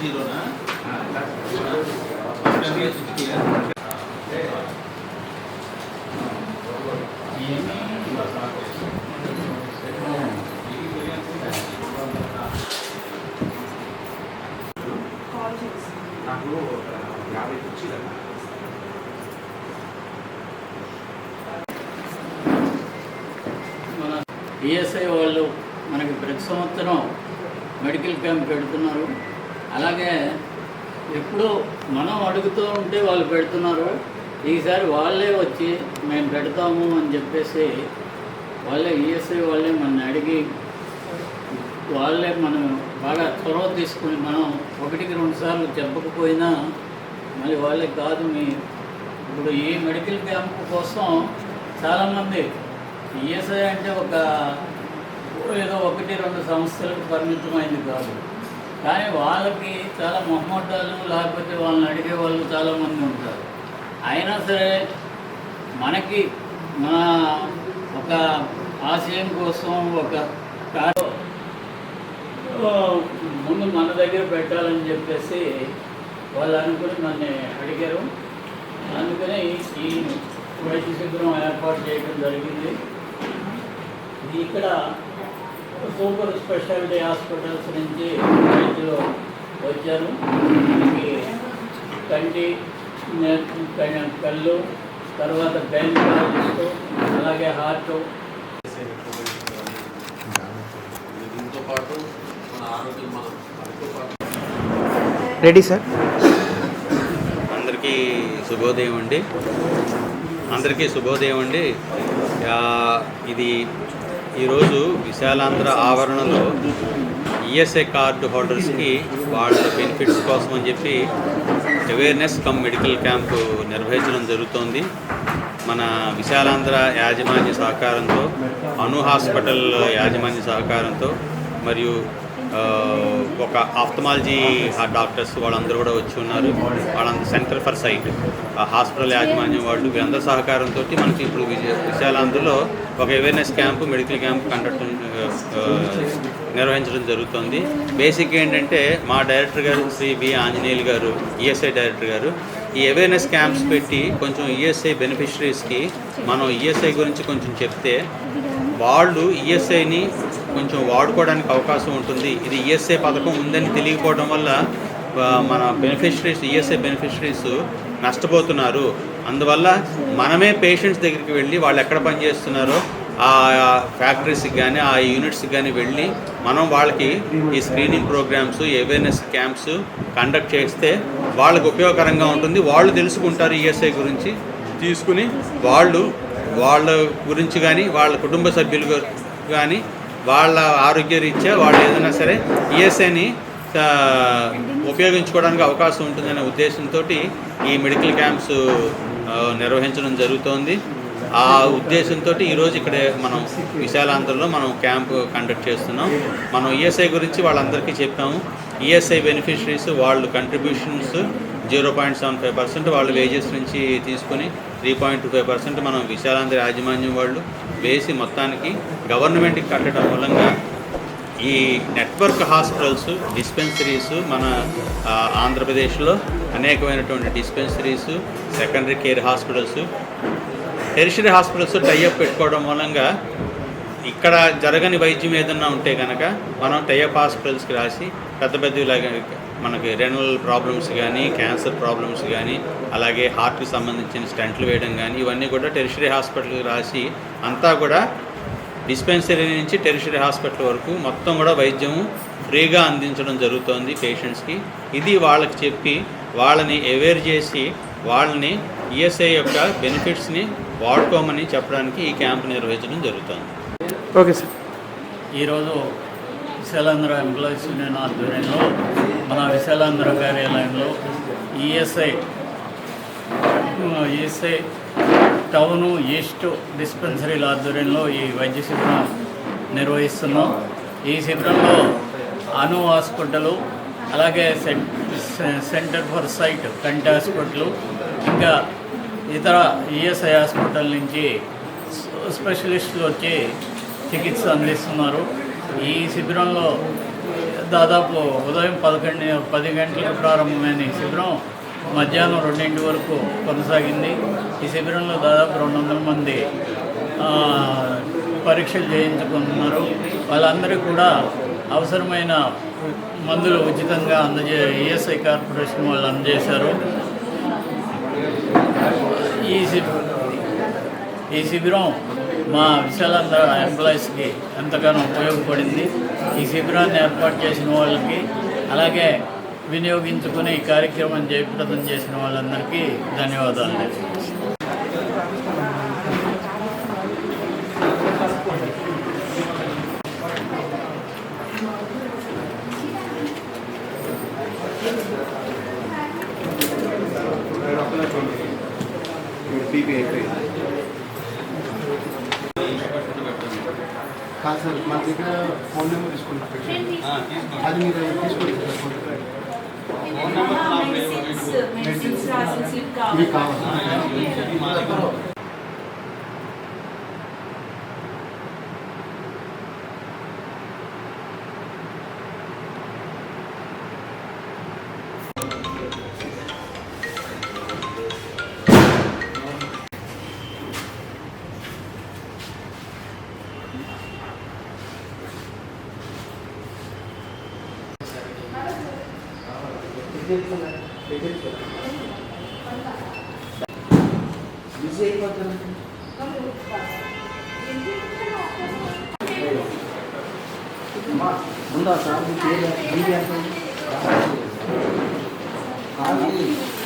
జీరోనా నాకు యాభై ఈఎస్ఐ వాళ్ళు మనకి ప్రతి సంవత్సరం మెడికల్ క్యాంప్ పెడుతున్నారు. అలాగే ఎప్పుడూ మనం అడుగుతూ ఉంటే వాళ్ళు పెడుతున్నారు ఈసారి వాళ్ళే వచ్చి మేము పెడతాము అని చెప్పేసి వాళ్ళే ఈఎస్ఐ వాళ్ళే మన అడిగి వాళ్ళే మనం బాగా చొరవ తీసుకుని మనం ఒకటికి రెండు సార్లు చెప్పకపోయినా మళ్ళీ వాళ్ళే కాదు మీ ఇప్పుడు ఈ మెడికల్ క్యాంప్ కోసం చాలామంది ఈఎస్ఐ అంటే ఒక ఏదో ఒకటి రెండు సంస్థలకు పరిమితమైంది కాదు. కానీ వాళ్ళకి చాలా మొహమ్మటాలు లేకపోతే వాళ్ళని అడిగే వాళ్ళు చాలామంది ఉంటారు. అయినా సరే మనకి మన ఒక ఆశయం కోసం ఒక ముందు మన దగ్గర పెట్టాలని చెప్పేసి వాళ్ళు అనుకుని నన్ను అడిగారు. అందుకనే ఈ వైద్య శిబిరం ఏర్పాటు చేయడం జరిగింది. ఇక్కడ సూపర్ స్పెషాలిటీ హాస్పిటల్స్ నుంచి వైద్యులు వచ్చారు. కంటి కళ్ళ- తర్వాత గైనకాలజిస్టు అలాగే హార్ట్. దీంతో పాటు మన ఆరోగ్యం మనం రెడీ సార్. అందరికీ శుభోదయం అండి. అందరికీ శుభోదయం అండి. ఇది ఈరోజు విశాలాంధ్ర ఆవరణలో ఈఎస్ఐ కార్డు హోల్డర్స్కి వాళ్ళ బెనిఫిట్స్ కోసం అని చెప్పి అవేర్నెస్ కమ్ మెడికల్ క్యాంపు నిర్వహించడం జరుగుతోంది. మన విశాలాంధ్ర యాజమాన్య సహకారంతో అను హాస్పిటల్ యాజమాన్య సహకారంతో మరియు ఒక ఆఫ్థమాలజీ డాక్టర్స్ వాళ్ళందరూ కూడా వచ్చి ఉన్నారు. వాళ్ళందరూ సెంటర్ ఫర్ సైట్. హాస్పిటల్ యాజమాన్యం వాళ్ళు వీళ్ళందరి సహకారంతో మనకి ఇప్పుడు విజయ విశాలాంధ్రలో ఒక awareness camp medical camp conduct నిర్వహించడం జరుగుతుంది. బేసిక్ ఏంటంటే మా డైరెక్టర్ గారు శ్రీ బి ఆంజనేయులు గారు ఈఎస్ఐ డైరెక్టర్ గారు ఈ అవేర్నెస్ క్యాంప్స్ పెట్టి కొంచెం ఈఎస్ఐ బెనిఫిషరీస్కి మనం ఈఎస్ఐ గురించి కొంచెం చెప్తే వాళ్ళు ఈఎస్ఐని కొంచెం వాడుకోవడానికి అవకాశం ఉంటుంది. ఇది ఈఎస్ఐ పథకం ఉందని తెలియకపోవడం వల్ల మన బెనిఫిషరీస్ ఈఎస్ఐ బెనిఫిషరీస్ నష్టపోతున్నారు. అందువల్ల మనమే పేషెంట్స్ దగ్గరికి వెళ్ళి వాళ్ళు ఎక్కడ పనిచేస్తున్నారో ఆ ఫ్యాక్టరీస్కి కానీ ఆ యూనిట్స్కి కానీ వెళ్ళి మనం వాళ్ళకి ఈ screening programmes awareness camps conduct చేస్తే వాళ్ళకు ఉపయోగకరంగా ఉంటుంది. వాళ్ళు తెలుసుకుంటారు ఈఎస్ఐ గురించి. తీసుకుని వాళ్ళు వాళ్ళ గురించి కానీ వాళ్ళ కుటుంబ సభ్యులు కానీ వాళ్ళ ఆరోగ్య రీత్యా వాళ్ళు ఏదైనా సరే ఈఎస్ఐని ఉపయోగించుకోవడానికి అవకాశం ఉంటుందనే ఉద్దేశంతో ఈ మెడికల్ క్యాంప్స్ నిర్వహించడం జరుగుతోంది. ఆ ఉద్దేశంతో ఈరోజు ఇక్కడ మనం విశాలాంధ్రలో మనం క్యాంప్ కండక్ట్ చేస్తున్నాం. మనం ఈఎస్ఐ గురించి వాళ్ళందరికీ చెప్పాము. ఈఎస్ఐ బెనిఫిషరీస్ వాళ్ళు contributions zero point seven five percent వాళ్ళు వేజెస్ నుంచి తీసుకొని three point two five percent మనం విశాలాంధ్ర యాజమాన్యం వాళ్ళు వేసి మొత్తానికి గవర్నమెంట్కి కట్టడం మూలంగా ఈ నెట్వర్క్ హాస్పిటల్స్ డిస్పెన్సరీస్ మన ఆంధ్రప్రదేశ్లో అనేకమైనటువంటి dispensaries secondary care hospitals tertiary hospitals tie up పెట్టుకోవడం మూలంగా ఇక్కడ జరగని వైద్యం ఏదన్నా ఉంటే కనుక మనం టైఅప్ హాస్పిటల్స్కి రాసి పెద్ద పెద్ద మనకి రెనల్ ప్రాబ్లమ్స్ కానీ క్యాన్సర్ ప్రాబ్లమ్స్ కానీ అలాగే హార్ట్కి సంబంధించిన స్టంట్లు వేయడం కానీ ఇవన్నీ కూడా టెరిషరీ హాస్పిటల్కి రాసి అంతా కూడా డిస్పెన్సరీ నుంచి టెరిషరీ హాస్పిటల్ వరకు మొత్తం కూడా వైద్యము ఫ్రీగా అందించడం జరుగుతోంది పేషెంట్స్కి ఇది వాళ్ళకి చెప్పి వాళ్ళని అవేర్ చేసి వాళ్ళని ఈఎస్ఐ యొక్క బెనిఫిట్స్ని వాడుకోమని చెప్పడానికి ఈ క్యాంప్ నిర్వహించడం జరుగుతుంది. ఓకే సార్ ఈరోజు విశాలాంధ్ర ఎంప్లాయీస్ యూనియన్ ఆధ్వర్యంలో మన విశాలాంధ్ర కార్యాలయంలో ఈఎస్ఐ ఈఎస్ఐ టౌను ఈస్ట్ డిస్పెన్సరీల ఆధ్వర్యంలో ఈ వైద్య శిబిరం నిర్వహిస్తున్నాం. ఈ శిబిరంలో అను హాస్పిటల్ అలాగే సె- సెంటర్ ఫర్ సైట్ కంటి హాస్పిటల్ ఇంకా ఇతర ఈఎస్ఐ హాస్పిటల్ నుంచి స్పెషలిస్టులు వచ్చి చికిత్స అందిస్తున్నారు. ఈ శిబిరంలో దాదాపు ఉదయం పదకొండు పది గంటలకు ప్రారంభమైన ఈ శిబిరం మధ్యాహ్నం రెండింటి వరకు కొనసాగింది. ఈ శిబిరంలో దాదాపు రెండు వందల మంది పరీక్షలు చేయించుకుంటున్నారు. వాళ్ళందరికీ కూడా అవసరమైన మందులు ఉచితంగా అందజే ఈఎస్ఐ కార్పొరేషన్ వాళ్ళు అందజేశారు. ఈ శిబి ఈ శిబిరం మా విశాలాంధ్ర ఎంప్లాయీస్కి ఎంతగానో ఉపయోగపడింది. ఈ శిబిరాన్ని ఏర్పాటు చేసిన వాళ్ళకి అలాగే వినియోగించుకుని ఈ కార్యక్రమం జయప్రదం చేసిన వాళ్ళందరికీ ధన్యవాదాలు. బీపీ అయిపోయింది కాదు సార్ మా దగ్గర ఫోన్ నెంబర్ తీసుకుని పెట్టండి అది మీరు మెడిసిన్స్ రాసిన స్లిప్ మీకు కావాలి. బిజీ అయిపోతారు ఉందా సార్ మీకు ఏ బీపీ ఎంత ఉంది? కాదు.